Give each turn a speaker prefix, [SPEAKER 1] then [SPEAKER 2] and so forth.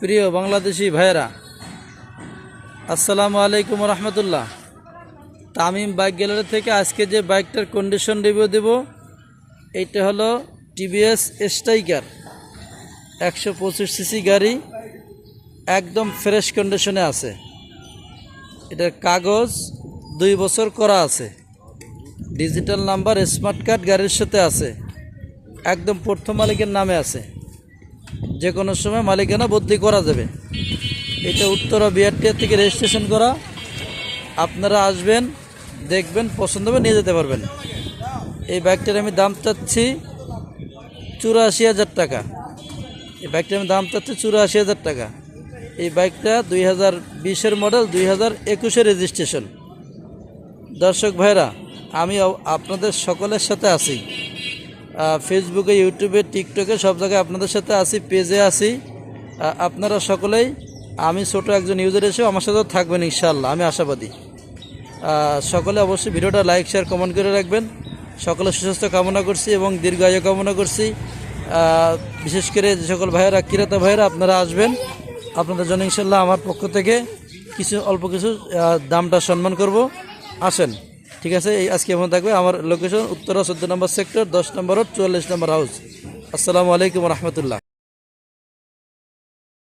[SPEAKER 1] প্রিয় বাংলাদেশি ভাইয়েরা, আসসালামু আলাইকুম রহমতুল্লাহ। তামিম বাইক গ্যালারি থেকে আজকে যে বাইকটার কন্ডিশন রিভিউ দেব এইটা হলো টিভিএস স্ট্রাইকার একশো পঁচিশ সিসি গাড়ি, একদম ফ্রেশ কন্ডিশনে আছে। এটার কাগজ দুই বছর করা আছে। ডিজিটাল নাম্বার স্মার্ট কার্ড গাড়ির সাথে আছে। একদম প্রথম মালিকের নামে আছে। যে কোনো সময় মালিকানা বদলি করা যাবে। এটা উত্তরা বিআরটিআর থেকে রেজিস্ট্রেশন করা। আপনারা আসবেন, দেখবেন, পছন্দ হবে, নিয়ে যেতে পারবেন। এই বাইকটার আমি দাম চাচ্ছি চুরাশি হাজার টাকা। এই বাইকটার আমি দাম চাচ্ছি চুরাশি হাজার টাকা। এই বাইকটা দুই হাজার বিশের মডেল দুই হাজার একুশের রেজিস্ট্রেশন দর্শক ভাইরা, আমি আপনাদের সকলের সাথে আছি। ফেসবুকে ইউটিউবে টিকটকে সব জায়গায় আপনাদের সাথে আছি পেজে আহ, আপনারা সকলেই আমি ছোট একজন ইউজার এসেও আমার সাথেও থাকবেন ইনশাল্লাহ আমি আশাবাদী। সকলে অবশ্যই ভিডিওটা লাইক শেয়ার কমেন্ট করে রাখবেন। সকলে সুস্বাস্থ্য কামনা করছি এবং দীর্ঘ আয়ু কামনা করছি। বিশেষ করে যে সকল ভাইয়েরা ক্রেতা ভাইয়েরা আপনারা আসবেন। আপনাদের জন্য ইনশাল্লাহ আমার পক্ষ থেকে কিছু অল্প কিছু দামটা সম্মান করব। আসেন। ঠিক আছে, এই আজকে এমন থাকবে। আমার লোকেশন উত্তরা চোদ্দ নম্বর সেক্টর দশ নম্বর চুয়াল্লিশ নম্বর হাউস আসসালামু আলাইকুম রহমতুল্লাহ।